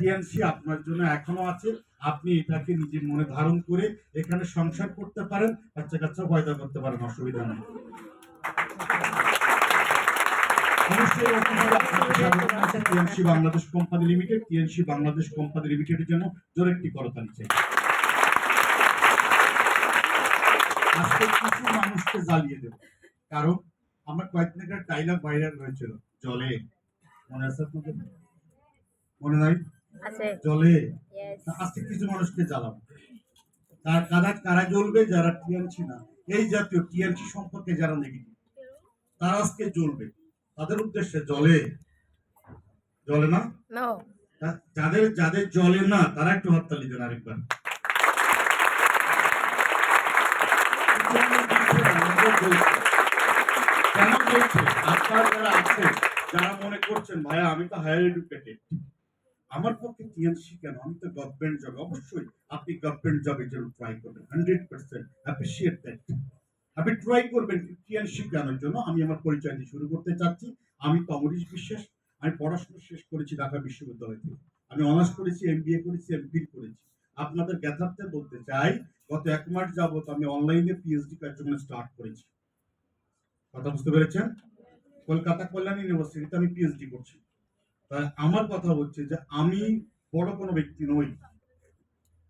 TNC আপনার জন্য এখনও আছে। আপনি এটাকে নিজের মনে ধারণ করে এখানে সংসার করতে পারেন বাচ্চা কাচ্চা পয়দা করতে পারেন, অসুবিধা নেই। Bangladesh company limited. Bangladesh company লিমিটেডের জন্য জোর একটি করতালি চাই। আজকে কিছু মানুষকে জ্বালিয়ে দেব। কারণ আমরা কয়েকদিন আগে ডাইলগ ভাইরাল হয়েছিল। জলে। মনে আছে আপনাদের? মনে নাই? আছে। আজকে কিছু মানুষকে জ্বালাবো। তার কারা কারা জ্বলবে? যারা টিএনসি না। এই জাতীয় টিএনসি সম্পর্কে যারা নেগেটিভ তারা আজকে জ্বলবে। তাদের উদ্দেশ্যে জলে? জলে না? যাদের যাদের জলে না তারা একটু হাততালি দেন আরেকবার। কেন বলছে? আপনারা যারা আছেন যারা মনে করছেন ভাইয়া আমি তো হায়ার এডুকেটেড আমার পক্ষে টিএনসি কেন? আমি তো গভর্নমেন্ট জব অবশ্যই আপনি গভর্নমেন্ট জবের জন্য ট্রাই করবেন। হান্ড্রেড পার্সেন্ট অ্যাপ্রিসিয়েট দ্যাট আপনি ট্রাই করবেন টিএনসি জ্ঞানের জন্য আমি আমার পরিচয় দিয়ে শুরু করতে চাচ্ছি। আমি তমরিশ বিশ্বাস। আমি পড়াশোনা শেষ করেছি ঢাকা বিশ্ববিদ্যালয় থেকে। আমি অনার্স করেছি এমবিএ করেছি এমফিল করেছি। আপনাদের জ্ঞাতার্থে বলতে চাই, গত এক মাস যাবত আমি অনলাইনে পিএইচডি কার্যক্রম স্টার্ট করেছি। কথা বুঝতে পেরেছেন? কলকাতা কল্যাণ ইউনিভার্সিটিতে আমি পিএইচডি করছি। আমার কথা হচ্ছে যে আমি বড় কোনো ব্যক্তি নই।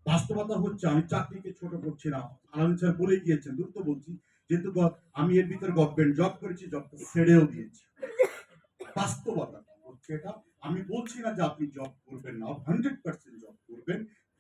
বাস্তবতা হচ্ছে আমি চাকরিকে ছোট করছি না। আনন্দ স্যার বলে গিয়েছেন, দ্রুত বলছি, যেহেতু আমি এর ভিতরে গভর্নমেন্ট জব করেছি জবটা ছেড়েও দিয়েছি। বাস্তবতা হচ্ছে এটা। আমি বলছি না যে আপনি জব করবেন না হান্ড্রেড পার্সেন্ট জব করবেন।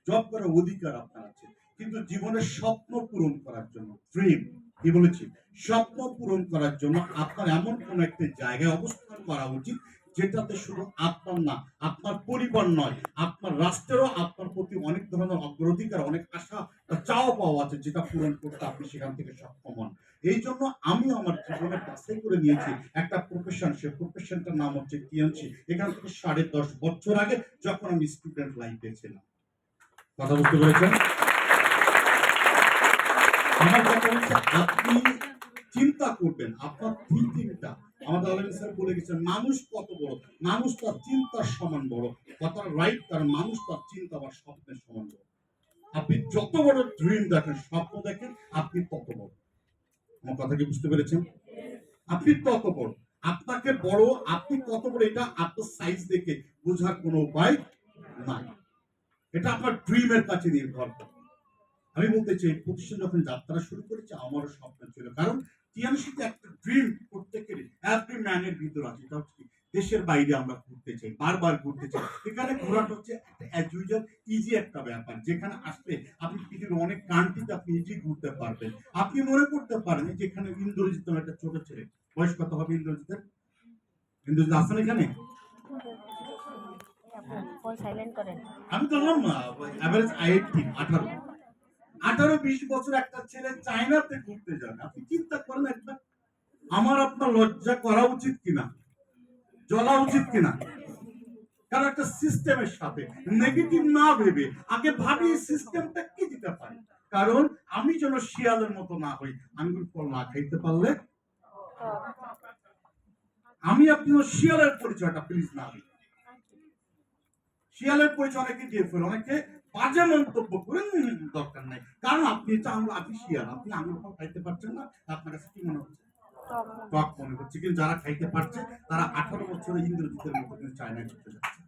জব করার অধিকার আপনার আছে। কিন্তু জীবনের স্বপ্ন পূরণ করার জন্য ড্রিম কি বলেছি? স্বপ্ন পূরণ করার জন্য আপনার এমন কোন একটা জায়গায় অবস্থান করা উচিত যেটাতে শুধু আপনার না আপনার পরিবার নয় আপনার রাষ্ট্রেরও আপনার প্রতি অনেক ধরনের অগ্রাধিকার, অনেক আশা বা চাওয়া পাওয়া আছে যেটা পূরণ করতে আপনি সেখান থেকে সক্ষম হন। এই জন্য আমি আমার জীবনে বাছাই করে নিয়েছি একটা প্রফেশন সে প্রফেশনটার নাম হচ্ছে টিএনসি। এখান থেকে সাড়ে দশ বছর আগে যখন আমি স্টুডেন্ট লাইফে ছিলাম। কথা বুঝতে পেরেছেন? আমার কথা হচ্ছে আপনি চিন্তা করবেন, আপনার থিঙ্কিংটা আমাদের আলমী স্যার বলে গেছেন, মানুষ কত বড়? মানুষ তার চিন্তার সমান বড়। কথা রাইট কারণ মানুষ তার চিন্তা বা স্বপ্নের সমান বড়। আপনি যত বড় ড্রিম দেখেন, স্বপ্ন দেখেন, আপনি তত বড়। আমার কথা কি বুঝতে পেরেছেন? আপনি তত বড়। আপনাকে বড়, আপনি কত বড়, এটা আপনার সাইজ দেখে বোঝার কোনো উপায় নাই। এটা আপনার ড্রিমের কাছে নির্ভর করে। আমি বলতে চাই, প্রতিষ্ঠান যখন যাত্রা শুরু করেছে, আমারও স্বপ্ন ছিল। কারণ টিএমসিতে একটা ড্রিম প্রত্যেকের এভরি ম্যানের ভিতর আছে এটা হচ্ছে দেশের বাইরে আমরা ঘুরতে চাই বারবার ঘুরতে চাই। এখানে ঘোরাটা হচ্ছে একটা অ্যাজ ইউজুয়াল ইজি একটা ব্যাপার যেখানে আসলে আপনি পৃথিবীর অনেক কান্ট্রিতে আপনি ইজি ঘুরতে পারবেন। আপনি মনে করতে পারেন যে এখানে ইন্দ্রজিৎ একটা ছোট ছেলে। বয়স কত হবে ইন্দ্রজিতের ইন্দ্রজিৎ আসেন এখানে? আমি তো বললাম না অ্যাভারেজ আইএইটিন আঠারো। আঠারো বিশ বছর একটা ছেলে চায়নাতে ঘুরতে যাবে। আপনি চিন্তা করেন একবার আমার আপনার লজ্জা করা উচিত কিনা? জ্বলা উচিত কিনা? কারণ একটা সিস্টেমের সাথে, নেগেটিভ না ভেবে, আগে ভাবি সিস্টেমটা কি দিতে পারি? কারণ আমি যেন শিয়ালের মতো না হই আঙ্গুর ফল না খাইতে পারলে? আমি আপনি শিয়ালের পরিচয়টা প্লিজ না দিই শিয়ালের পরিচয় অনেকে দিয়ে ফেলে, অনেকে বাজে মন্তব্য করেন দরকার নাই। কারণ আপনি তো আঙুল আপনি শিয়াল আপনি আঙুল ফল খাইতে পারছেন না আপনার কাছে কি মনে হচ্ছে? টক মনে হচ্ছে। কিন্তু যারা খাইতে পারছে তারা আঠারো বছরে ইন্দ্রজিতের মতো কিন্তু চায়নায় ঘুরতে যাচ্ছে।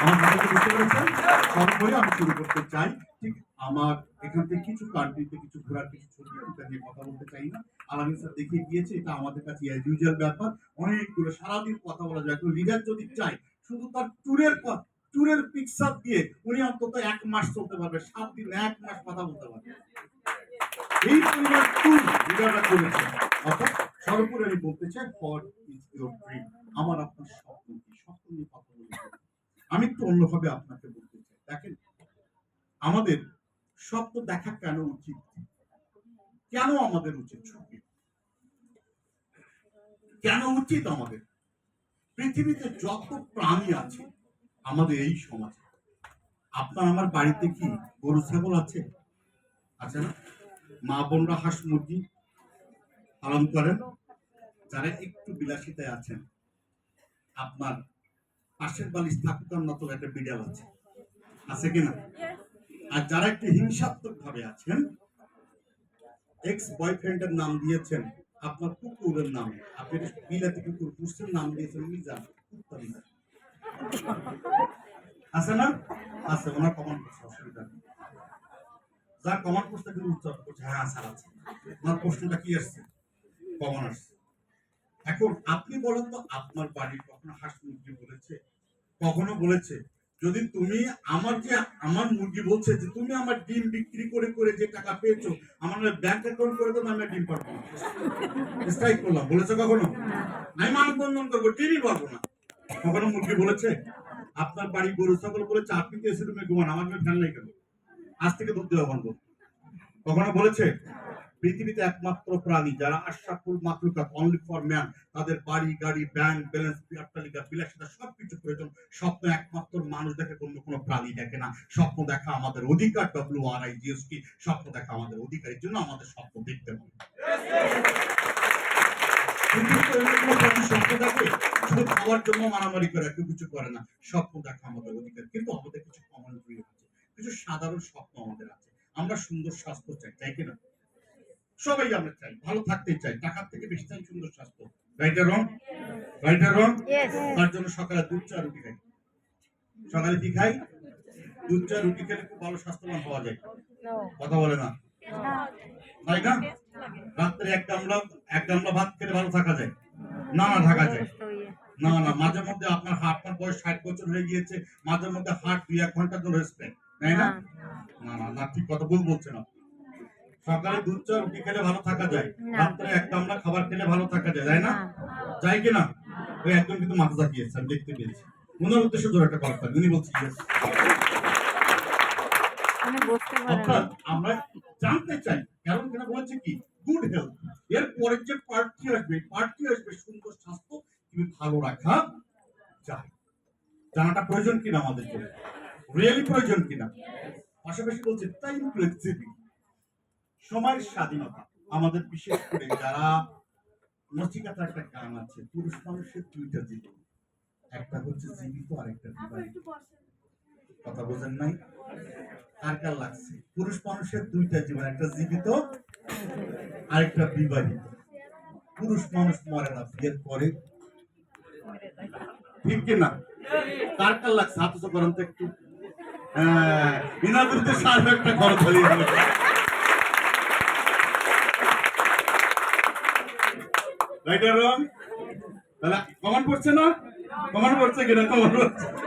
আমার কথা বুঝতে পেরেছেন? সর্বোপরি আমি শুরু করতে চাই ঠিক আমার এখান থেকে কিছু কান্ট্রিতে কিছু ঘোরার কিছু ছবি এটা নিয়ে কথা বলতে চাই না। স্যার দেখিয়ে গিয়েছে এটা আমাদের কাছে ইউজুয়াল ব্যাপার। অনেকগুলো সারাদিন কথা বলা যায় লিডার যদি চাই শুধু তার ট্যুরের ট্যুরের পিকচার দিয়ে উনি অন্তত এক মাস চলতে পারবে, সাত দিন, এক মাস কথা বলতে পারবে। এই ট্যুর করেছে অর্থাৎ আমি বলতে চাই ফর ইজ ইউর ড্রিম আমার আপনার স্বপ্ন কি? স্বপ্ন নিয়ে কথা আমি একটু অন্যভাবে আপনাকে বলতে চাই। দেখেন, আমাদের স্বপ্ন দেখা কেন উচিত? কেন আমাদের উচিত ছবি কেন উচিত আমাদের? পৃথিবীতে যত প্রাণী আছে আমাদের এই সমাজে। আপনার আমার বাড়িতে কি গরু, ছাগল আছে? আছে না? মা বোনরা হাঁস, মুরগি পালন করেন? যারা একটু বিলাসিতায় আছেন, আপনার পাশের বালিশ থাকুতাম না তো একটা বিড়াল আছে। আছে কিনা আর যারা একটু হিংসাত্মক ভাবে আছেন এক্স বয়ফ্রেন্ডের নাম দিয়েছেন, আপনার কুকুরের নাম, আপনি বিলাতি কুকুর পুষছেন, নাম দিয়েছেন মিজান। আছে না? আছে, ওনার কমন করছে, অসুবিধা কমন কিন্তু করছে। হ্যাঁ স্যার, আছে। ওনার প্রশ্নটা কি আসছে? কমন আসছে। এখন আপনি বলেন তো, আপনার বাড়ির কখনো হাঁস মুরগি বলেছে? কখনো বলেছে? যদি তুমি আমার যে, আমার মুরগি বলছে যে, তুমি আমার ডিম বিক্রি করে করে যে টাকা পেয়েছ, আমার ব্যাংক অ্যাকাউন্ট করে না আমি ডিম পারব স্ট্রাইক করলাম। বলেছে কখনো? আমি মান বন্ধন করব ডিমই পারব না। কখনো মুরগি বলেছে, আপনার বাড়ি গরু, ছাগল বলেছে আপনি তো এসে রুমে ঘুমান আমার ফ্যান লেগে গেল আজ থেকে দুধ দেওয়া বন্ধ। কখনো বলেছে, পৃথিবীতে একমাত্র প্রাণী যারা আশাফুল মাকলুকাত অনলি ফর ম্যান তাদের বাড়ি, গাড়ি ব্যাংক ব্যালেন্স অট্টালিকা বিলাসিতা সবকিছু প্রয়োজন। স্বপ্ন একমাত্র মানুষ দেখে অন্য কোনো প্রাণী দেখে না। স্বপ্ন দেখা আমাদের অধিকার ডব্লিউ আর আই জিএসটি স্বপ্ন দেখা আমাদের অধিকারের জন্য আমাদের স্বপ্ন দেখতে হবে। কোনো শুধু খাওয়ার জন্য মারামারি করে কেউ কিছু করে না। স্বপ্ন দেখা আমাদের অধিকার। কিন্তু আমাদের কিছু কমন প্রিয় আছে কিছু সাধারণ স্বপ্ন আমাদের আছে। আমরা সুন্দর স্বাস্থ্য চাই চাই কিনা সবাই আমরা চাই ভালো থাকতে চাই টাকার থেকে বেশি চাই সুন্দর স্বাস্থ্য। রাইট রং রাইট রং তার জন্য সকালে দুধ চা রুটি খাই? সকালে কি খাই? দুধ চা রুটি খেলে খুব ভালো স্বাস্থ্যবান হওয়া যায়। কথা বলে না? তাই না? রাত্রে এক গামলা এক গামলা ভাত খেলে ভালো থাকা যায়। না না থাকা যায়। না না মাঝে মধ্যে আপনার হার্ট আপনার বয়স ষাট বছর হয়ে গিয়েছে মাঝে মধ্যে হার্ট দুই এক ঘণ্টার জন্য রেস্ট তাই না? না না না ঠিক কথা ভুল বলছেন আপনি। সকালে দুধ চা রুটি খেলে ভালো থাকা যায়। রাত্রে এক গামলা খাবার খেলে ভালো থাকা যায় তাই না? যাই কিনা ওই একজন কিন্তু মাথা জাগিয়েছে আমি দেখতে পেয়েছি। ওনার উদ্দেশ্যে জোর একটা কথা উনি বলছি আমরা জানতে চাই কারণ কিনা বলেছে কি? গুড হেলথ এর পরের যে পার্টটি আসবে পার্টটি আসবে সুন্দর স্বাস্থ্য তুমি ভালো রাখা যায়। জানাটা প্রয়োজন কিনা আমাদের জন্য? রিয়েলি প্রয়োজন কিনা? পাশাপাশি বলছে টাইম ফ্লেক্সিবিলিটি সময়ের স্বাধীনতা। আমাদের বিশেষ করে যারা নচিকাতা একটা গান আছে পুরুষ মানুষের দুইটা জীবন। একটা হচ্ছে জীবিত আর একটা কথা বোঝেন নাই? আর কার লাগছে? পুরুষ মানুষের দুইটা জীবন একটা জীবিত আর একটা বিবাহিত। পুরুষ মানুষ মরে না বিয়ের পরে ঠিক কিনা? কার কার লাগছে? হাত উঁচু করেন তো একটু। হ্যাঁ বিনা বিরুদ্ধে একটা ঘর তাহলে না?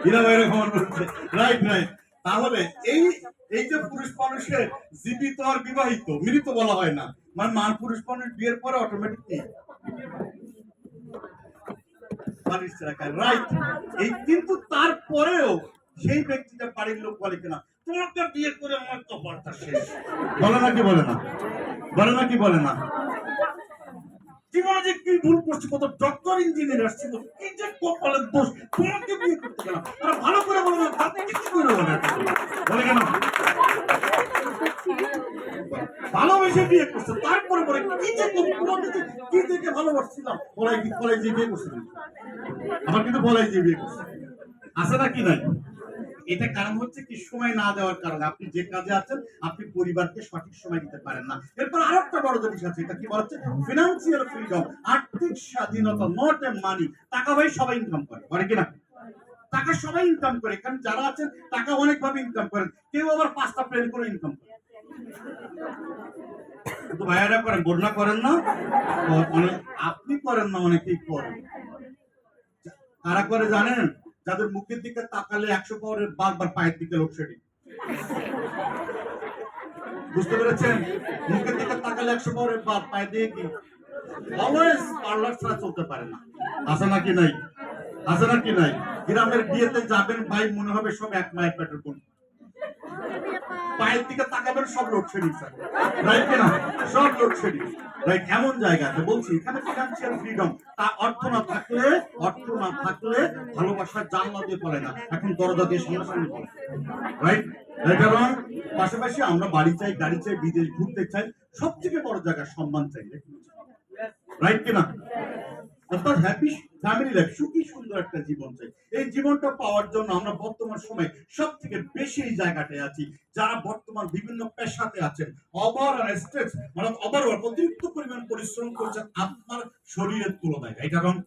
হীরা বাইরে রাইট তাহলে এই এই যে পুরুষ মানুষের জীবিত আর বিবাহিত মৃত বলা হয় না। মানে মান পুরুষ মানুষ বিয়ের পরে অটোমেটিক রাইট এই কিন্তু তারপরেও সেই ব্যক্তিটা বাড়ির লোক বলে কিনা, তোমাকে বিয়ে করে আমার শেষ। বলে বলে না? বলে বলে না? ভালোবেসে বিয়ে করছে, তারপরে কি দেখে ভালোবাসছিলাম? বিয়ে করছিলাম? আমার কিন্তু বলাই যে বিয়ে করছে। আছে না কি নাই? এটা কারণ হচ্ছে কি, সময় না দেওয়ার কারণে আপনি যে কাজে আছেন, আপনি পরিবারকে সঠিক সময় দিতে পারেন না। এরপর আরেকটা বড় জিনিস আছে, এটা কি বলা হচ্ছে? ফিনান্সিয়াল ফ্রিডম আর্থিক স্বাধীনতা নট এ মানি টাকা ভাই সবাই ইনকাম করে করে কিনা? টাকা সবাই ইনকাম করে, কারণ যারা আছেন, টাকা অনেক ভাবে ইনকাম করেন। কেউ আবার পাঁচটা প্লেন করে ইনকাম করে। ভাইয়ারা করেন, বন্যা করেন না আপনি করেন না, অনেকেই করেন। কারা করে জানেন, যাদের মুখের দিকে তাকালে একশো পাওয়ারের বারবার পায়ের দিকে লোডশেডিং বুঝতে পেরেছেন? মুখের দিকে তাকালে একশো পাওয়ারের বার পায়ে দিয়ে কি? অলওয়েজ পার্লার ছাড়া চলতে পারে না। আছে নাকি নাই? আছে নাকি নাই? গ্রামের বিয়েতে যাবেন ভাই, মনে হবে সব এক মায়ের পেটের কোন পায়ের দিকে তাকাবেন, সব লোডশেডিং রাইট কিনা সব লোডশেডিং। রাইট এমন আছে? বলছি, এখানে ফিনান্সিয়াল ফ্রিডম তা অর্থ না থাকলে, অর্থ না থাকলে ভালোবাসার জানলা দিয়ে পড়ে না। এখন দরজা দিয়ে সামনে সামনে পড়ে। রাইট? এবং পাশাপাশি আমরা বাড়ি চাই, গাড়ি চাই, বিদেশ ঘুরতে চাই। সব থেকে বড় জায়গা সম্মান চাই। রাইট কিনা অর্থাৎ হ্যাপি ফ্যামিলি লাইফ সুখী সুন্দর একটা জীবন চাই। এই জীবনটা পাওয়ার জন্য আমরা বর্তমান সময়ে সব থেকে বেশি এই জায়গাটায় আছি যারা বর্তমান বিভিন্ন পেশাতে আছেন। ওভার আর স্ট্রেস মানে ওভার অতিরিক্ত পরিমাণ পরিশ্রম করছেন আপনার শরীরের তুলনায়। এটা কারণ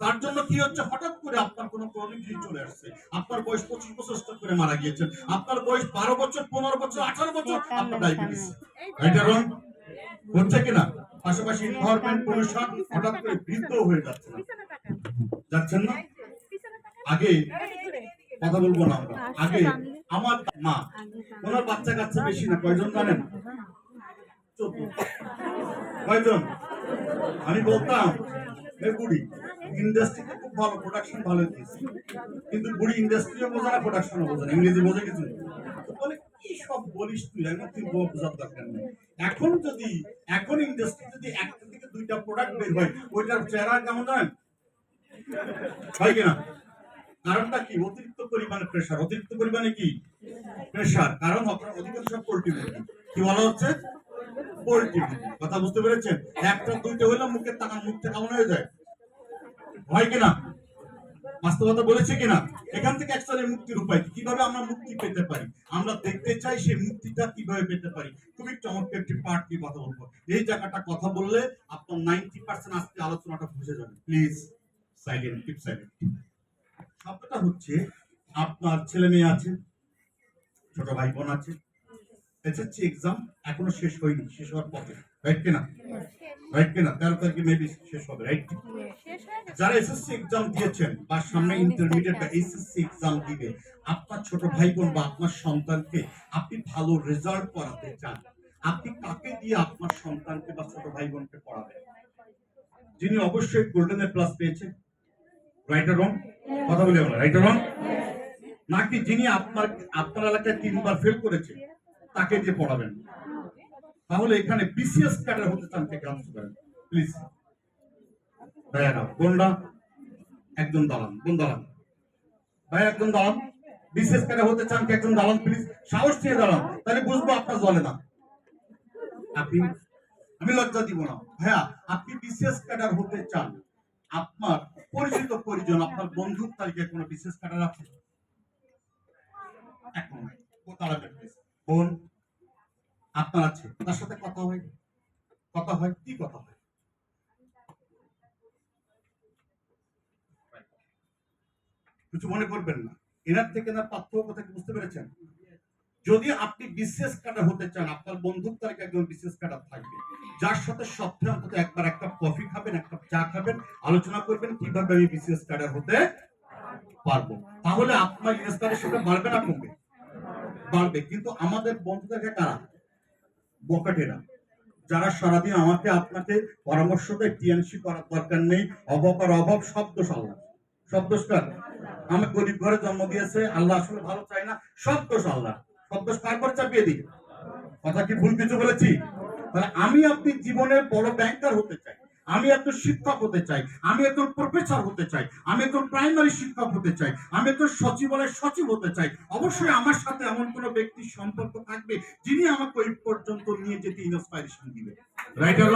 তার জন্য কি হচ্ছে? হঠাৎ করে আপনার কোনো ক্রনিক ডিজিজ চলে আসছে। আপনার বয়স পঁচিশ বছর করে মারা গিয়েছেন। আপনার বয়স বারো বছর পনেরো বছর আঠারো বছর আপনার ডায়াবেটিস এটা রং হচ্ছে কিনা পাশাপাশি এনভায়রনমেন্ট পলিউশন হঠাৎ করে বৃদ্ধ হয়ে যাচ্ছে না। যাচ্ছেন না? আগে কথা বলব না আমরা। আগে আমার মা ওনার বাচ্চা কাচ্চা বেশি না কয়জন জানেন? কয়জন? আমি বলতাম বুড়ি ইন্ডাস্ট্রিতে খুব ভালো প্রোডাকশন ভালো দিয়েছে। কিন্তু বুড়ি ইন্ডাস্ট্রিও বোঝে না প্রোডাকশনও বোঝে না ইংরেজি বোঝে কিছু কি সব বলিস তুই? এখন তুই বোঝার দরকার নেই। এখন যদি, এখন ইন্ডাস্ট্রি যদি একটা থেকে দুইটা প্রোডাক্ট বের হয়, ওইটার চেহারা কেমন জানেন? হয় কিনা কারণটা কি? অতিরিক্ত পরিমাণে প্রেসার অতিরিক্ত পরিমাণে কি? প্রেসার কারণ অধিকাংশ পোল্ট্রি কি বলা হচ্ছে? পোল্ট্রি কথা বুঝতে পেরেছেন? একটা দুইটা হইলে মুখের তাকান মুখটা কেমন হয়ে যায়? হয় কিনা বাস্তবতা বলেছে কিনা? এখান থেকে অ্যাকচুয়ালি মুক্তির উপায়? কীভাবে আমরা মুক্তি পেতে পারি? আমরা দেখতে চাই সেই মুক্তিটা কীভাবে পেতে পারি। খুবই চমৎকার একটি পার্ট নিয়ে কথা বলব। এই জায়গাটা কথা বললে আপনার নাইনটি পার্সেন্ট আজকে আলোচনাটা বুঝে যাবে। প্লিজ সাইলেন্ট কিপ সাইলেন্ট শব্দটা হচ্ছে, আপনার ছেলে মেয়ে আছে, ছোট ভাই বোন আছে। এসএসসি এক্সাম এখনও শেষ হয়নি, শেষ হওয়ার পথে। রাইট কিনা রাইট কিনা তেরো তারিখে মেবি শেষ হবে রাইট যারা এসএসসি এক্সাম দিয়েছেন বা সামনে ইন্টারমিডিয়েট বা এইচএসসি এক্সাম দিবে, আপনার ছোট ভাই বোন বা আপনার সন্তানকে আপনি ভালো রেজাল্ট করাতে চান, আপনি কাকে দিয়ে আপনার সন্তানকে বা ছোট ভাই বোনকে পড়াবেন? যিনি অবশ্যই গোল্ডেন এ প্লাস পেয়েছেন রাইট রং কথা বলি আমরা রাইট রং নাকি যিনি আপনার আপনার এলাকায় তিনবার ফেল করেছে, তাকে দিয়ে পড়াবেন? তাহলে এখানে বিসিএস ক্যাডার হতে চান কে আনতে পারেন প্লিজ একজন দালান দালান ভাই একজন দালান হতে চান একজন দালান প্লিজ সাহস দালান তাহলে বুঝব আপনার জলে না। আপনি, আমি লজ্জা দিব না। ভাইয়া, আপনি বিশেষ ক্যাডার হতে চান। আপনার পরিচিত পরিজন, আপনার বন্ধুর তালিকায় কোনো বিশেষ ক্যাডার আছে? এখন বোন আপনার আছে। তার সাথে কথা হয় কথা হয়? কি কথা হয়? কিছু মনে করবেন না। এনার থেকে না পার্থক্য কথা বুঝতে পেরেছেন? যদি আপনি বিশেষ কাটার হতে চান, আপনার বন্ধুর তালিকা একজন বিশেষ কাটার থাকবে। যার সাথে সপ্তাহে অন্তত একবার একটা কফি খাবেন একটা চা খাবেন, আলোচনা করবেন কীভাবে আমি বিশেষ কাটার হতে পারব। তাহলে আপনার ইনস্পিরেশনটা বাড়বে না কমবে? বাড়বে। কিন্তু আমাদের বন্ধুদেরকে কারা? বকাটেরা যারা সারাদিন আমাকে, আপনাকে পরামর্শ দেয় টিএনসি করার দরকার নেই, অভাব আর অভাব শব্দ সাল্লাহ শব্দ আমি গরিব ঘরে জন্ম দিয়েছে, আল্লাহ আসলে ভালো চাই না শব্দ সাল্লাহ শব্দ সব দোষ কার পর চাপিয়ে দিই কথা কি ভুল কিছু বলেছি? তাহলে আমি আপনি জীবনে বড় ব্যাংকার হতে চাই। আমি একজন শিক্ষক হতে চাই, আমি একজন প্রফেসর হতে চাই, আমি একজন প্রাইমারি শিক্ষক হতে চাই, আমি একজন সচিবালয়ের সচিব হতে চাই। অবশ্যই আমার সাথে এমন কোনো ব্যক্তির সম্পর্ক থাকবে যিনি আমাকে ওই পর্যন্ত নিয়ে যেতে ইন্সপাইরেশন দিবে। রাইট আর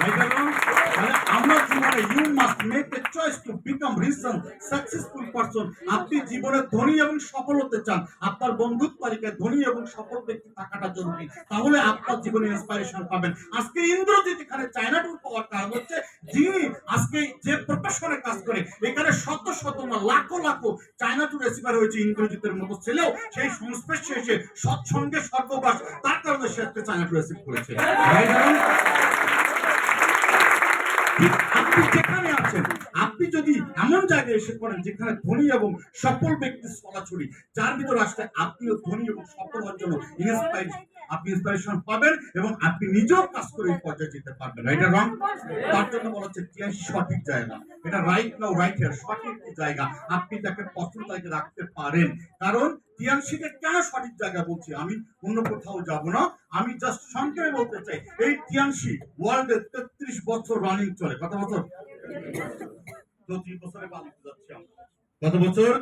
রাইট আমরা জীবনে you must make the choice to become reason successful person আপনি জীবনে ধনী এবং সফল হতে চান। আপনার বন্ধুর তালিকায় ধনী এবং সফল ব্যক্তি থাকাটা জরুরি। তাহলে আপনার জীবনে ইন্সপাইরেশন পাবেন। আজকে ইন্দ্রজিৎ এখানে চায়না টুর পাওয়ার কারণ হচ্ছে, যিনি আজকে যে প্রফেশনে কাজ করে, এখানে শত শত না, লাখো লাখো চায়না টু রেসিভার হয়েছে ইন্দ্রজিতের মতো ছেলেও। সেই সংস্পর্শে এসে সৎসঙ্গে সর্ববাস, তার কারণে সে আজকে চায়না টু রেসিভ করেছে। আপনি যেখানে আছেন আপনি যদি এমন জায়গায় এসে পড়েন যেখানে ধনী এবং সফল ব্যক্তির চলাচলি যার ভিতর আসলে আপনিও ধনী এবং সফল হওয়ার জন্য ইন্সপাইরেশন আপনি ইন্সপিরেশন পাবেন এবং আপনি নিজেও কাজ করে এই পর্যায়ে যেতে পারবেন। এটা রং তার জন্য বলা হচ্ছে তিয়াশি সঠিক জায়গা। এটা রাইট নাও রাইট হেয়ার সঠিক জায়গা। আপনি তাকে পছন্দ তাকে রাখতে পারেন। কারণ তিয়ানশিকে কেন সঠিক জায়গা বলছি? আমি অন্য কোথাও যাব না। আমি জাস্ট সংক্ষেপে বলতে চাই, এই তিয়ানশি ওয়ার্ল্ডে তেত্রিশ বছর রানিং চলে। কত বছর? কত বছর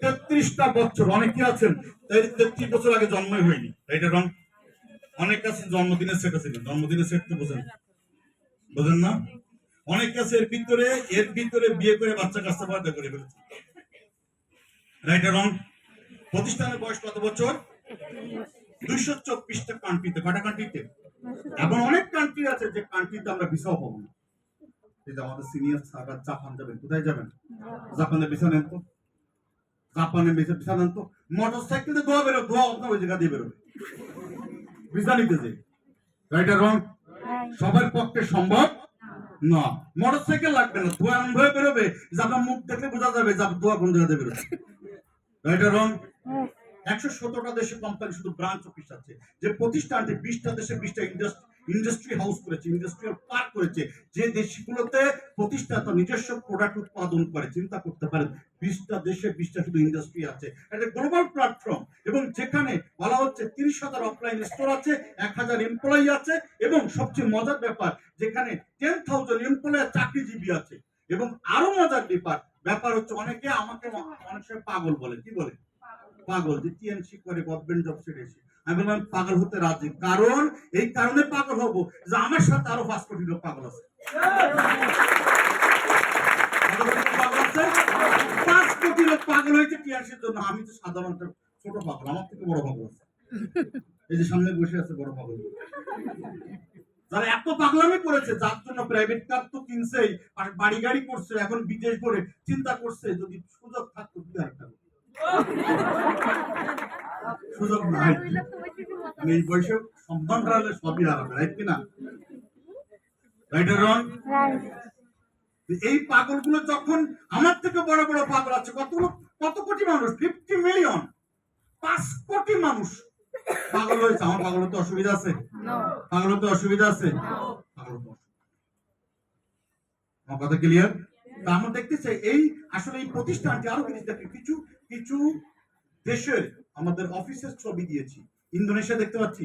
তেত্রিশটা বছর, অনেকে আছেন এই তেত্রিশ বছর আগে জন্মই হয়নি। এটা রং, অনেক আছে জন্মদিনের সেট আছে জন্মদিনের সেট তো বোঝেন। বোঝেন না? অনেক আছে এর ভিতরে এর ভিতরে বিয়ে করে বাচ্চা কাচ্চা পয়দা করে ফেলেছে। Right wrong. প্রতিষ্ঠানের বয়স কত বছর? দুইশো চব্বিশটা কান্ট্রিতে কটা কান্ট্রিতে এবং অনেক কান্ট্রি আছে যে কান্ট্রিতে আমরা ভিসাও পাবো না। এই যে আমাদের সিনিয়র স্যাররা জাপান যাবেন কোথায় যাবেন? জাপানে তো। জাপানে তো। মোটর সাইকেলে ধোয়া বেরো ধোয়া আপনার ওই জায়গা দিয়ে বেরোবে ভিসা নিতে যে। রাইট রং সবার পক্ষে সম্ভব না। মোটর সাইকেল লাগবে না ধোয়া এমন ভাবে বেরোবে। যে আপনার মুখ দেখলে বোঝা যাবে যে ধোয়া কোন জায়গা দিয়ে বেরোবে রাইট রং একশো সতেরোটা দেশে কোম্পানি শুধু ব্রাঞ্চ অফিস আছে। যে প্রতিষ্ঠানটি বিশটা দেশে বিশটা ইন্ডাস্ট্রি হাউস করেছে ইন্ডাস্ট্রিয়াল পার্ক করেছে যে দেশগুলোতে প্রতিষ্ঠান তার নিজস্ব প্রোডাক্ট উৎপাদন করে চিন্তা করতে পারেন বিশটা দেশে বিশটা শুধু ইন্ডাস্ট্রি আছে। একটা গ্লোবাল প্ল্যাটফর্ম এবং যেখানে বলা হচ্ছে তিরিশ হাজার অফলাইন স্টোর আছে এক হাজার এমপ্লয়ি আছে এবং সবচেয়ে মজার ব্যাপার যেখানে টেন থাউজেন্ড এমপ্লয়ি চাকরিজীবী আছে। এবং আরও মজার ব্যাপার ব্যাপার হচ্ছে অনেকে আমাকে অনেক সময় পাগল বলে কি বলে? পাগল। যে টিএনসি করে গভর্নমেন্ট জব ছেড়ে আমি বললাম, পাগল হতে রাজি। কারণ এই কারণে পাগল হব যে আমার সাথে আরও পাঁচ কোটি লোক পাগল আছে? পাঁচ কোটি লোক পাগল হয়েছে টিএনসির জন্য। আমি তো সাধারণত ছোট পাগল, আমার থেকে বড় পাগল আছে। এই যে সামনে বসে আছে বড় পাগল। যারা এত পাগলামি করেছে, যার জন্য প্রাইভেট কার তো কিনছেই, আর বাড়ি গাড়ি করছে, এখন বিদেশ করে চিন্তা করছে, যদি সুযোগ থাকতো আর একটা। সুযোগ নাই। এই বয়সে সম্মান হারালে সবই হারাবে রাইট কিনা? রাইট এই পাগলগুলো যখন আমার থেকে বড় বড় পাগল আছে কত লোক- কত কোটি মানুষ? ফিফটি মিলিয়ন পাঁচ কোটি মানুষ। পাগল হয়েছে আমার পাগল হতে অসুবিধা আছে। পাগল হতে অসুবিধা আছে। পাগল আমার কথা ক্লিয়ার তা আমরা দেখতে চাই এই আসলে এই প্রতিষ্ঠানটি আরও কিছু দেখে কিছু কিছু দেশের আমাদের অফিসের ছবি দিয়েছি। ইন্দোনেশিয়া দেখতে পাচ্ছি?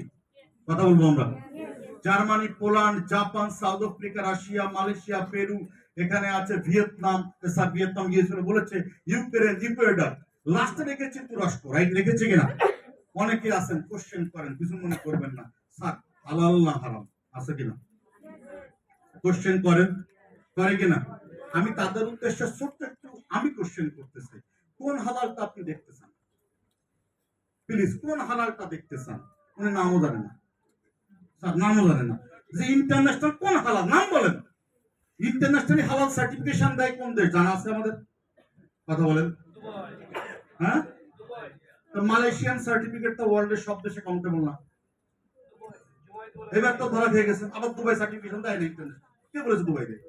কথা বলব আমরা। Germany, Poland, Japan, South Africa, Russia, Malaysia, Peru, এখানে আছে ভিয়েতনাম, স্যার ভিয়েতনাম গিয়েছিল, বলেছে, ইউক্রেন, ইকুয়েডর। লাস্টে রেখেছে তুরস্ক রাইট রেখেছে কিনা? অনেকে আছেন কোশ্চেন করেন, কিছু মনে করবেন না। স্যার, হালাল না হারাম? আছে কিনা? কোশ্চেন করেন? করে কিনা? আমি তাদের উদ্দেশ্যে ছোট্ট একটু, আমি কোশ্চেন করতেছি। কোন হালালটা আপনি দেখতে চান? প্লিজ, কোন হালালটা উনি নামও জানে না। স্যার, নামও জানে না। যে ইন্টারন্যাশনাল কোন হালাল? নাম বলেন। ইন্টারন্যাশনালি হালাল সার্টিফিকেশন দেয় কোন দেশ? জানা আছে আমাদের? কথা বলেন। হ্যাঁ? মালয়েশিয়ান সার্টিফিকেট তো ওয়ার্ল্ডের সব দেশে কাউন্টেবল না। এবার তো ধরা আবার দুবাই সার্টিফিকেশন দেয় না ইন্টারন্যাশনাল কে বলেছে দুবাই দেয়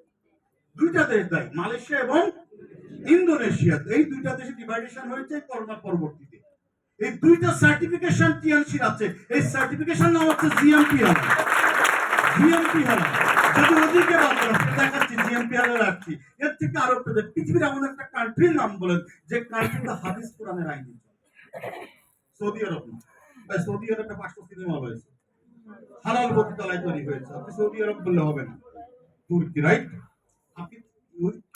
দুইটা দেশ দেয়। মালয়েশিয়া এবং ইন্দোনেশিয়া। এই দুইটা দেশে ডিভাইডেশন হয়েছে করোনা পরবর্তীতে। এই দুইটা সার্টিফিকেশন টিএনসির আছে। এই সার্টিফিকেশন নাম হচ্ছে জিএমপি হালাল জিএমপি হালাল যদি ওদিকে বাদ দেখাচ্ছি জিএমপি হালাল রাখছি এর থেকে আরও একটা পৃথিবীর এমন একটা কান্ট্রির নাম বলেন, যে কান্ট্রিতে হাদিস কোরআনের আইন সৌদি আরব না। সৌদি আরবে পাঁচশো সিনেমা হয়েছে হালাল বক্তৃতালয় তৈরি হয়েছে। আপনি সৌদি আরব বললে হবে না। তুর্কি রাইট আপনি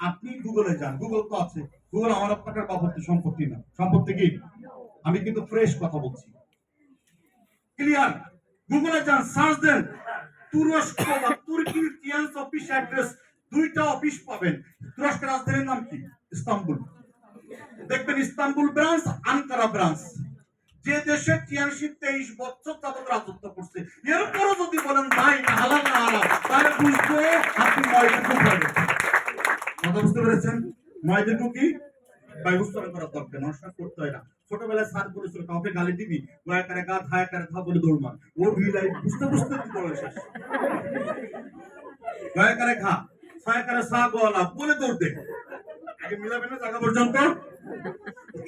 আপনি গুগলে যান। গুগল তো আছে। গুগল আমার আপনার বাপত্তি সম্পত্তি না। সম্পত্তি কি? আমি কিন্তু ফ্রেশ কথা বলছি। ক্লিয়ার গুগলে যান সার্চ দেন। তুরস্ক বা তুর্কির টিয়ান্স অফিস অ্যাড্রেস দুইটা অফিস পাবেন। তুরস্কের রাজধানীর নাম কি? ইস্তাম্বুল। দেখবেন ইস্তাম্বুল ব্রাঞ্চ আনকারা ব্রাঞ্চ যে দেশে টিয়ানশি তেইশ বছর যাবত রাজত্ব করছে। এরপরও যদি বলেন, ভাই, না, হালাল না হালাল তাহলে বুঝব আপনি ময়দুকু পাবেন কথা বুঝতে পেরেছেন? ময়দুকু কি ব্যবস্থা করার দরকার নষ্ট করতে হয় না। ছোটবেলায় স্যার বলেছিল, কাউকে গালি দিবি দয়া করে গা, ধায়া করে খা বলে দৌড় মার। ওর মিলাই বুঝতে বুঝতে তুই বলে শেষ। দয়া করে খা ছয় করে সা গোয়ালা বলে দৌড় দে। আগে মিলাবে না জায়গা পর্যন্ত।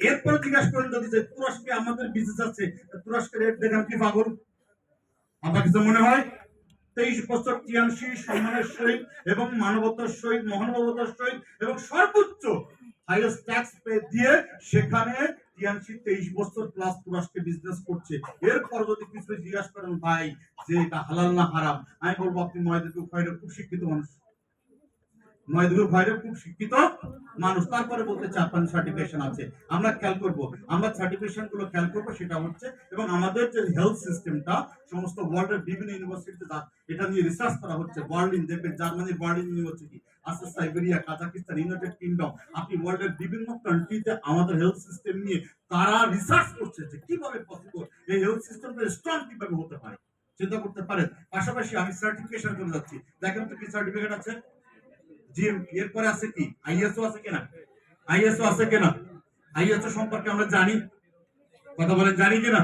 এরপরে জিজ্ঞাসা করেন যদি যে তুরস্কে আমাদের বিজনেস আছে, তা তুরস্কের রেট দেখেন কি পাগল? আপনার কিছু মনে হয়? তেইশ বছর টিয়ানসি, সম্মানের সহিত এবং মানবতার সহিত, মহানুভবতার সহিত এবং সর্বোচ্চ হাইয়েস্ট ট্যাক্স পে দিয়ে সেখানে টিয়ানসি তেইশ বছর প্লাস তুরস্কে বিজনেস করছে। এরপর যদি কিছু জিজ্ঞাসা করেন, ভাই, যে এটা হালাল না হারাম? আমি বলব, আপনি ময়দাকে খয়ের খুব শিক্ষিত মানুষ। নয়দুর ভাইরে খুব শিক্ষিত মানুষ, তারপরে বলতে চাপান সার্টিফিকেশন আছে। আমরা খেয়াল করব, আমরা সার্টিফিকেশনগুলো খেয়াল করব, সেটা হচ্ছে, এবং আমাদের যে হেলথ সিস্টেমটা সমস্ত ওয়ার্ল্ডের বিভিন্ন ইউনিভার্সিটিতে এটা নিয়ে রিসার্চ করা হচ্ছে বার্লিন দেখবেন জার্মানির বার্লিন ইউনিভার্সিটি আছে সাইবেরিয়া কাজাকিস্তান ইউনাইটেড কিংডম আপনি ওয়ার্ল্ডের বিভিন্ন কান্ট্রিতে আমাদের হেলথ সিস্টেম নিয়ে তারা রিসার্চ করছে যে কীভাবে পসিবল এই হেলথ সিস্টেমটা স্ট্রং কীভাবে হতে পারে। চিন্তা করতে পারেন, পাশাপাশি আমি সার্টিফিকেশন করে যাচ্ছি। দেখেন তো কি সার্টিফিকেট আছে? জিএম এরপরে আছে কি? আইএসও আছে কিনা? আইএসও আছে কিনা? আইএসও সম্পর্কে আমরা জানি। কথা বলেন, জানি কিনা?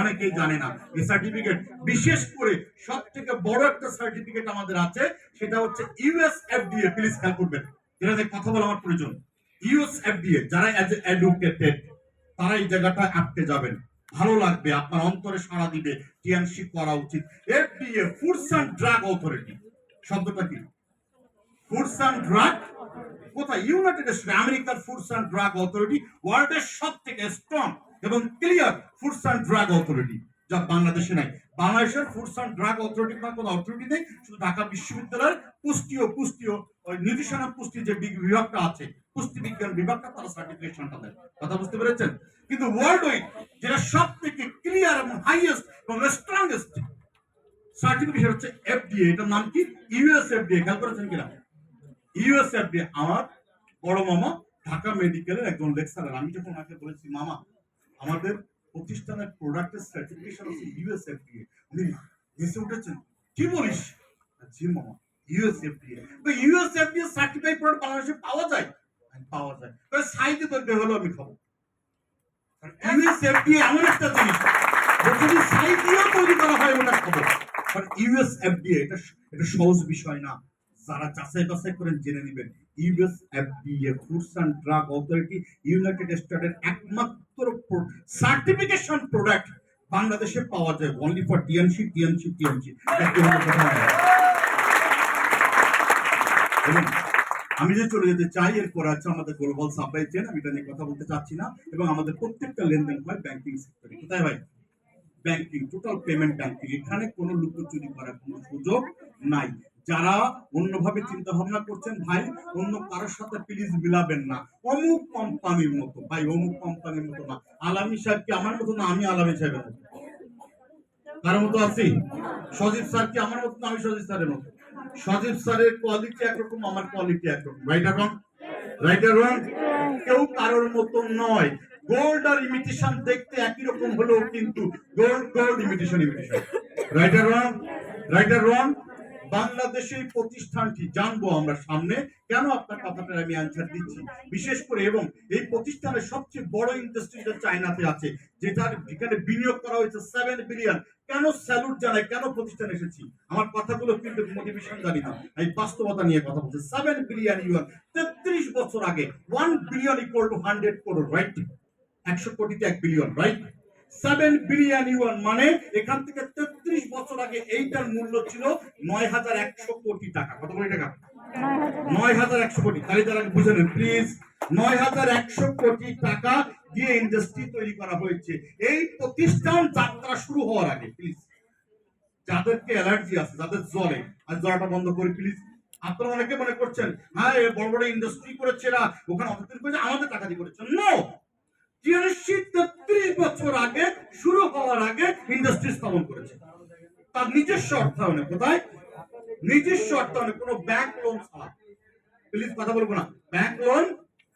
অনেকেই জানে না এই সার্টিফিকেট বিশেষ করে সব থেকে বড় একটা সার্টিফিকেট আমাদের আছে, সেটা হচ্ছে ইউএস প্লিজ খেয়াল করবেন। কথা বলা আমার প্রয়োজন। ইউএস যারা অ্যাজ এডুকেটেড তারা এই জায়গাটা আটকে যাবেন। ভালো লাগবে, আপনার অন্তরে সাড়া দিবে টিএনসি করা উচিত। FDA foods and drug authority শব্দটা কি? ফুডস অ্যান্ড ড্রাগ কোথায়? ইউনাইটেড আমেরিকার ফুডস অ্যান্ড ড্রাগ অথরিটি ওয়ার্ল্ডের সব থেকে স্ট্রং এবং clear foods and drug authority যা বাংলাদেশে নাই। বাংলাদেশের ফুডস অ্যান্ড ড্রাগ অথরিটি বা কোনো অথরিটি নেই, শুধু ঢাকা বিশ্ববিদ্যালয়ের পুষ্টি ও পুষ্টি ও নির্দেশনা পুষ্টি যে বিভাগটা আছে, পুষ্টি বিজ্ঞান বিভাগটা, তারা সার্টিফিকেশনটা দেয়। কথা বুঝতে পেরেছেন? কিন্তু ওয়ার্ল্ড ওয়াইড যেটা সব থেকে ক্লিয়ার এবং হাইয়েস্ট এবং স্ট্রংগেস্ট সার্টিফিকেশন হচ্ছে এফডিএ এটার নাম কি? ইউএস এফডিএ খেয়াল করেছেন কিনা? ইউএস আমার বড় মামা, ঢাকা মেডিকেলের একজন লেকচারার। আমি যখন ওনাকে বলেছি, মামা, আমাদের প্রতিষ্ঠানের প্রোডাক্টের সার্টিফিকেশন এফডিএ উনি হেসে উঠেছেন, কি বলিস? জি মামা তো সার্টিফাইড প্রোডাক্ট বাংলাদেশে পাওয়া যায়? পাওয়া যায়। তো সাইডে তো হলো, আমি খাব। এমন একটা জিনিস যদি তৈরি করা হয় ওটা খাব। বাট ইউএস এটা এটা সহজ বিষয় না। যারা যাচাই বাছাই করেন জেনে নেবেন। US FDA, foods and drug authority, united স্টেটের একমাত্র সার্টিফিকেশন প্রোডাক্ট বাংলাদেশে পাওয়া যায়। Only for TNC TNC TNC আমি যে চলে যেতে চাই, এরপর আছে আমাদের গ্লোবাল সাপ্লাই চেন আমি এটা নিয়ে কথা বলতে চাচ্ছি না। এবং আমাদের প্রত্যেকটা লেনদেন হয় ব্যাংকিং সেক্টরে কোথায় ভাই? ব্যাংকিং টোটাল পেমেন্ট ব্যাংকিং এখানে কোনো লুকোচুরি করার কোনো সুযোগ নাই। যারা অন্যভাবে চিন্তা ভাবনা করছেন, ভাই, অন্য কারোর সাথে প্লিজ মিলাবেন না। অমুক কোম্পানির মতো। ভাই, অমুক কোম্পানির মতো না। আলামী সাহেব কি আমার মতো না আমি আলামী সাহেবের মতো? কার মতো আছি? সজীব স্যার কি আমার মতো না আমি সজীব স্যারের মতো? সজীব স্যারের কোয়ালিটি একরকম, আমার কোয়ালিটি একরকম। রাইট এখন রাইট এখন কেউ কারোর মতো নয়। গোল্ড আর ইমিটেশন দেখতে একই রকম হলেও কিন্তু gold gold imitation imitation right আর রং রাইট আর রং বাংলাদেশে প্রতিষ্ঠানটি জানব আমরা সামনে। কেন আপনার কথাটা আমি অ্যান্সার দিচ্ছি? বিশেষ করে এবং এই প্রতিষ্ঠানের সবচেয়ে বড় ইন্ডাস্ট্রিটা চায়নাতে আছে, যেটার যেখানে বিনিয়োগ করা হয়েছে সেভেন বিলিয়ন কেন স্যালুট জানাই? কেন প্রতিষ্ঠান এসেছি? আমার কথাগুলো কিন্তু মোটিভেশন জানি না। আমি বাস্তবতা নিয়ে কথা বলছি। সেভেন বিলিয়ন ইউয়ান তেত্রিশ বছর আগে one billion equal to hundred crore right একশো কোটিতে এক billion right seven billion yuan মানে এখান থেকে তেত্রিশ বছর আগে এইটার মূল্য ছিল নয় হাজার একশো কোটি টাকা। কত কোটি টাকা? নয় হাজার একশো। কোটি। তাহলে তারা বুঝে নেন প্লিজ নয় হাজার একশো কোটি টাকা দিয়ে ইন্ডাস্ট্রি তৈরি করা হয়েছে। এই প্রতিষ্ঠান যাত্রা শুরু হওয়ার আগে প্লিজ যাদেরকে অ্যালার্জি আছে যাদের জ্বরে আর জ্বরটা বন্ধ করি প্লিজ আপনারা অনেকে মনে করছেন হ্যাঁ বড় বড় ইন্ডাস্ট্রি করেছে এরা ওখানে অত তৈরি করেছে আমাদের টাকা দিয়ে করেছে। নো তিরাশি তেত্রিশ বছর আগে, শুরু হওয়ার আগে ইন্ডাস্ট্রি স্থাপন করেছে। তার নিজস্ব অর্থায়নে কোথায়? নিজস্ব অর্থায়নে কোনো ব্যাংক লোন ছাড়া। প্লিজ কথা বলব না। ব্যাংক লোন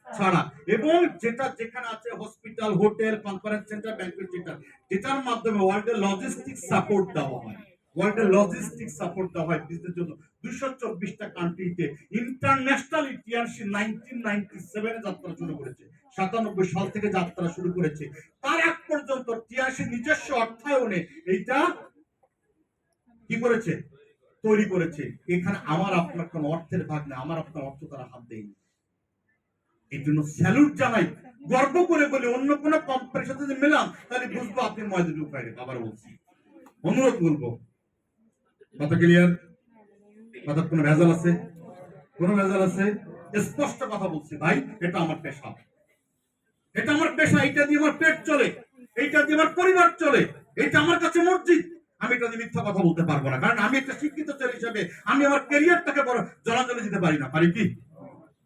ছাড়া। এবং যেটা যেখানে আছে hospital hotel conference centre banquet centre যেটার মাধ্যমে ওয়ার্ল্ডের লজিস্টিক সাপোর্ট দেওয়া হয়। ওয়ার্ল্ডের লজিস্টিক সাপোর্ট দেওয়া হয় বিজনেসের জন্য। দুশো চব্বিশটা কান্ট্রিতে ইন্টারন্যাশনাল টিআরসি নাইনটিন নাইনটি সেভেনে যাত্রা শুরু করেছে। সাতানব্বই সাল থেকে যাত্রা শুরু করেছে। তার পর্যন্ত টিআরসি নিজস্ব অর্থায়নে এইটা কি করেছে? তৈরি করেছে। এখানে আমার আপনার কোনো অর্থের ভাগ নেই, আমার আপনার অর্থ তারা হাত দেয়নি। এই জন্য স্যালুট জানাই। গর্ব করে বলি, অন্য কোন কোম্পানির সাথে যদি মেলাম, তাহলে বুঝব আপনি ময়দুল উপায় আবার বলছি। অনুরোধ করব। কথা ক্লিয়ার কথা কোনো ভেজাল আছে? কোনো ভেজাল আছে? স্পষ্ট কথা বলছি, ভাই, এটা আমার পেশা। এটা আমার পেশা এটা দিয়ে আমার পেট চলে, এইটা দিয়ে আমার পরিবার চলে এটা আমার কাছে মসজিদ। আমি এটা দিয়ে মিথ্যা কথা বলতে পারব না, কারণ আমি একটা শিক্ষিত ছেলে হিসাবে, আমি আমার কেরিয়ারটাকে বড় জলাঞ্জলি দিতে পারি না, পারি কি?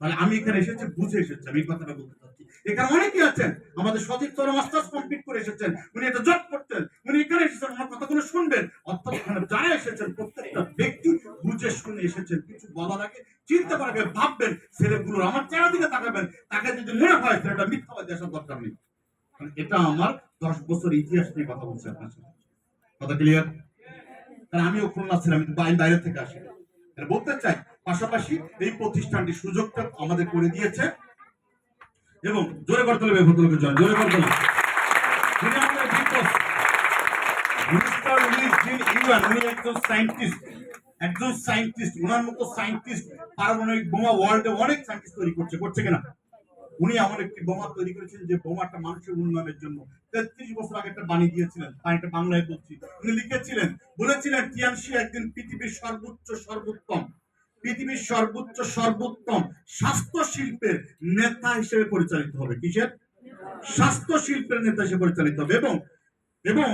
তাহলে আমি এখানে এসেছি, বুঝে এসেছি, আমি কথাটা বলতে চাচ্ছি। এখানে অনেকে আছেন, আমাদের সচিব তোর মাস্টার্স কমপ্লিট করে এসেছেন, উনি একটা জব করতেন, উনি এখানে এসেছেন আমার কথাগুলো শুনবেন, অর্থাৎ এখানে যারা এসেছেন, প্রত্যেকটা ব্যক্তি বুঝে শুনে এসেছেন, কিছু বলার আগে চিন্তা করার আগে ভাববেন ছেলেগুলো আমার চেহারা দিকে তাকাবেন, তাকে যদি মনে হয় ছেলেটা মিথ্যাবাদী আসার দরকার নেই। কারণ এটা আমার দশ বছর ইতিহাস নিয়ে কথা বলছি আপনার সাথে। কথা ক্লিয়ার আমিও খুলনা ছিলাম কিন্তু বাইরে থেকে আসি। বলতে চাই পাশাপাশি এই প্রতিষ্ঠানটি সুযোগটা আমাদের করে দিয়েছে। এবং জোরে করতে হবে ভদ্রলোকের জন্য, জোরে করতে হবে অনেক তৈরি করছে করছে কিনা? উনি এমন একটি বোমা তৈরি করেছেন যে বোমাটা মানুষের উন্নয়নের জন্য তেত্রিশ বছর আগে একটা দিয়েছিলেন বাংলায় বলছি। উনি লিখেছিলেন, বলেছিলেন একদিন পৃথিবীর সর্বোচ্চ, সর্বোত্তম। পৃথিবীর সর্বোচ্চ, সর্বোত্তম স্বাস্থ্য শিল্পের নেতা হিসেবে পরিচালিত হবে। কিসের? স্বাস্থ্য শিল্পের নেতা হিসেবে পরিচালিত হবে এবং এবং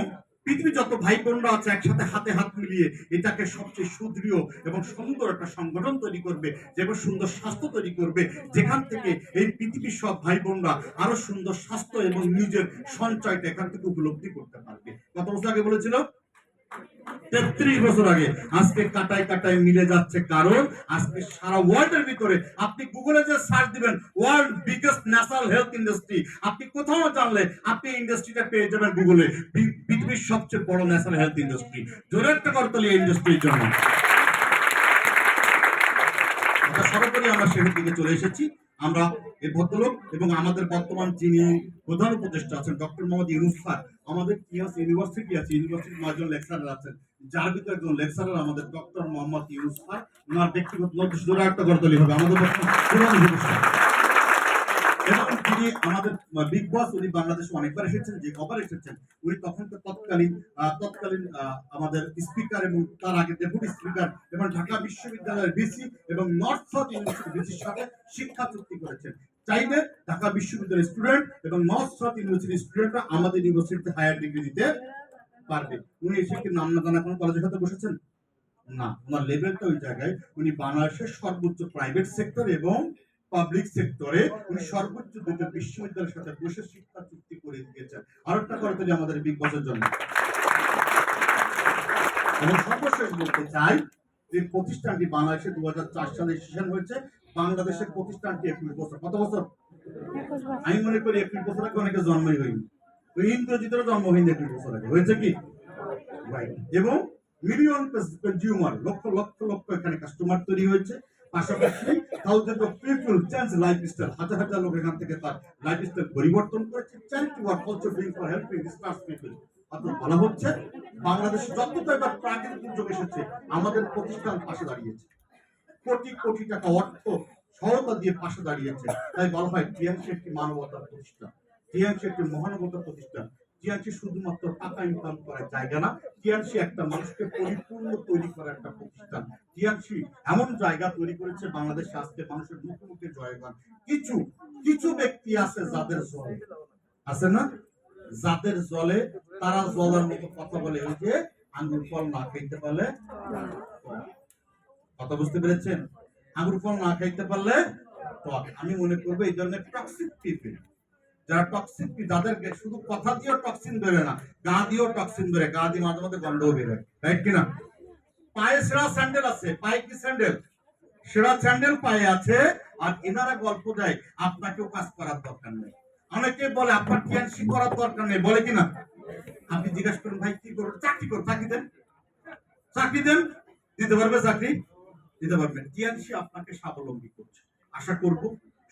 পৃথিবীর যত ভাই বোনরা আছে একসাথে হাতে হাত মিলিয়ে এটাকে সবচেয়ে সুদৃঢ় এবং সুন্দর একটা সংগঠন তৈরি করবে যেমন সুন্দর স্বাস্থ্য তৈরি করবে, যেখান থেকে এই পৃথিবীর সব ভাই বোনরা আরও সুন্দর স্বাস্থ্য এবং নিজের সঞ্চয়টা এখান থেকে উপলব্ধি করতে পারবে। কত বছর আগে বলেছিল? তেত্রিশ বছর আগে। আজকে কাটায় কাটায় মিলে যাচ্ছে কারণ, আজকে সারা ওয়ার্ল্ডের ভিতরে আপনি গুগলে যে সার্চ দিবেন world biggest national health industry আপনি কোথাও জানলে আপনি ইন্ডাস্ট্রিটা পেয়ে যাবেন গুগলে পৃথিবীর সবচেয়ে বড় ন্যাশনাল হেলথ ইন্ডাস্ট্রি জোরে একটা করতলি ইন্ডাস্ট্রির জন্য। সর্বোপরি আমরা সেখান থেকে চলে এসেছি। আমরা এই ভদ্রলোক এবং আমাদের বর্তমান যিনি প্রধান উপদেষ্টা আছেন, ডক্টর মোহাম্মদ ইউনুস স্যার, আমাদের কিয়াস ইউনিভার্সিটি আছে ইউনিভার্সিটি নয়জন লেকচারার আছেন যার ভিতরে একজন লেকচারার আমাদের ডক্টর মোহাম্মদ ইউনুস স্যার, ওনার ব্যক্তিগত জোড়া একটা গর্দলি হবে আমাদের এবং আমাদের বিগ বস উনি বাংলাদেশে অনেকবার এসেছেন, যে কবার এসেছেন, উনি তখন তো তৎকালীন তৎকালীন আমাদের স্পিকার এবং তার আগে ডেপুটি স্পিকার এবং ঢাকা বিশ্ববিদ্যালয়ের এবং নর্থ সাউথ ইউনিভার্সিটি সাথে শিক্ষা চুক্তি করেছেন। ঢাকা বিশ্ববিদ্যালয়ের স্টুডেন্ট এবং নর্থ সাউথ ইউনিভার্সিটির স্টুডেন্টরা আমাদের ইউনিভার্সিটিতে হায়ার ডিগ্রি দিতে পারবে। উনি এসে কি নাম না জানা কোনো কলেজের সাথে বসেছেন? না, ওনার লেভেলটা ওই জায়গায় উনি বাংলাদেশের সর্বোচ্চ প্রাইভেট সেক্টর এবং পাবলিক সেক্টরে উনি সর্বোচ্চ দুটো বিশ্ববিদ্যালয়ের সাথে বসে শিক্ষা চুক্তি করে দিয়েছেন। আরেকটা করে দিলে আমাদের বিগ বসের জন্য। এবং সর্বশেষ বলতে চাই যে প্রতিষ্ঠানটি বাংলাদেশে দু সালে সেশন হয়েছে। বাংলাদেশের প্রতিষ্ঠানটি একুশ বছর। কত বছর? আমি মনে করি একুশ বছর আগে অনেকে জন্মই হয়নি। ওই ইন্দ্রজিতেরও জন্ম হয়নি একুশ বছর আগে। হয়েছে কি? এবং মিলিয়ন কনজিউমার লক্ষ লক্ষ লক্ষ এখানে কাস্টমার তৈরি হয়েছে। পাশাপাশি থাউজেন্ড অফ চেঞ্জ হাজার হাজার লোক এখান থেকে তার পরিবর্তন করেছে। Charity work also doing for helping disasters people অর্থাৎ বলা হচ্ছে, বাংলাদেশ যতটা এবার প্রাকৃতিক দুর্যোগ এসেছে, আমাদের প্রতিষ্ঠান পাশে দাঁড়িয়েছে। কোটি কোটি টাকা অর্থ সহায়তা দিয়ে পাশে দাঁড়িয়েছে। তাই বলা হয় টিএনসি একটি মানবতার প্রতিষ্ঠান। টিএনসি একটি মহানবতার প্রতিষ্ঠান। টিএনসি শুধুমাত্র টাকা ইনকাম করার জায়গা না টিএনসি একটা মানুষকে পরিপূর্ণ তৈরি করার একটা প্রতিষ্ঠান। টিএনসি এমন জায়গা তৈরি করেছে বাংলাদেশে আজকে মানুষের মুখে মুখে জয়গান। কিছু কিছু ব্যক্তি আছে যাদের জলে। আছে না? যাদের জলে তারা জলের মতো কথা বলে, ওই যে আঙ্গুর ফল না খাইতে পারলে কথা বুঝতে পেরেছেন? আঙ্গুর ফল না খাইতে পারলে আমি মনে করব এই ধরনের টক্সিক পিপল যারা টক্সিন যাদেরকে শুধু কথা দিয়েও টক্সিন বেরোয় না, গা দিয়েও টক্সিন বেরোয়, গা দিয়ে মাঝে গন্ধও বেরোয় রাইট কিনা? পায়ে সেরা স্যান্ডেল আছে, পায়ে কি স্যান্ডেল সেরা স্যান্ডেল পায়ে আছে, আর এনারা গল্প দেয়, আপনাকেও কাজ করার দরকার নেই। অনেকে বলে, আপনার টিএনসি করার দরকার নেই, বলে কিনা? আপনি জিজ্ঞাসা করেন, ভাই, কি করবেন? চাকরি করুন, চাকরি দেন। চাকরি দেন, দিতে পারবে চাকরি, দিতে পারবেন। টিএনসি আপনাকে স্বাবলম্বী করছে। আশা করব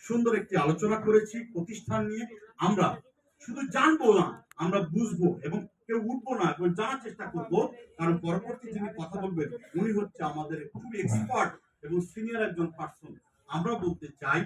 সুন্দর একটি আলোচনা করেছি, প্রতিষ্ঠান নিয়ে। আমরা শুধু জানব না, আমরা বুঝব এবং কেউ উঠবো না এবং জানার চেষ্টা করব। কারণ পরবর্তী যিনি কথা বলবেন, উনি হচ্ছে আমাদের খুবই এক্সপার্ট এবং সিনিয়র একজন পার্সন আমরা বলতে চাই